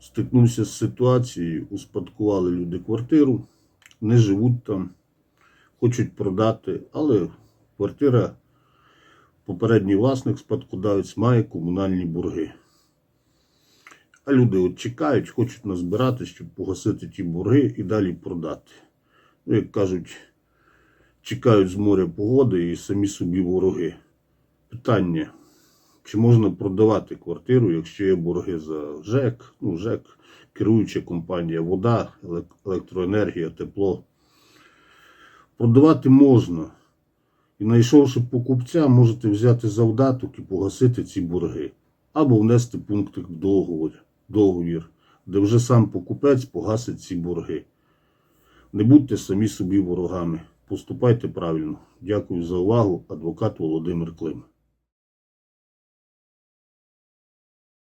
стикнувся з ситуацією, успадкували люди квартиру, не живуть там, хочуть продати, але квартира, попередній власник, спадкодавець, має комунальні борги. А люди от чекають, хочуть назбирати, щоб погасити ті борги і далі продати. Ну, як кажуть, чекають з моря погоди і самі собі вороги. Питання. Чи можна продавати квартиру, якщо є борги за ЖЕК, ну, ЖЕК, керуюча компанія, вода, електроенергія, тепло. Продавати можна. І знайшовши покупця, можете взяти завдаток і погасити ці борги. Або внести пункти в договір, договір, де вже сам покупець погасить ці борги. Не будьте самі собі ворогами. Поступайте правильно. Дякую за увагу. Адвокат Володимир Клим.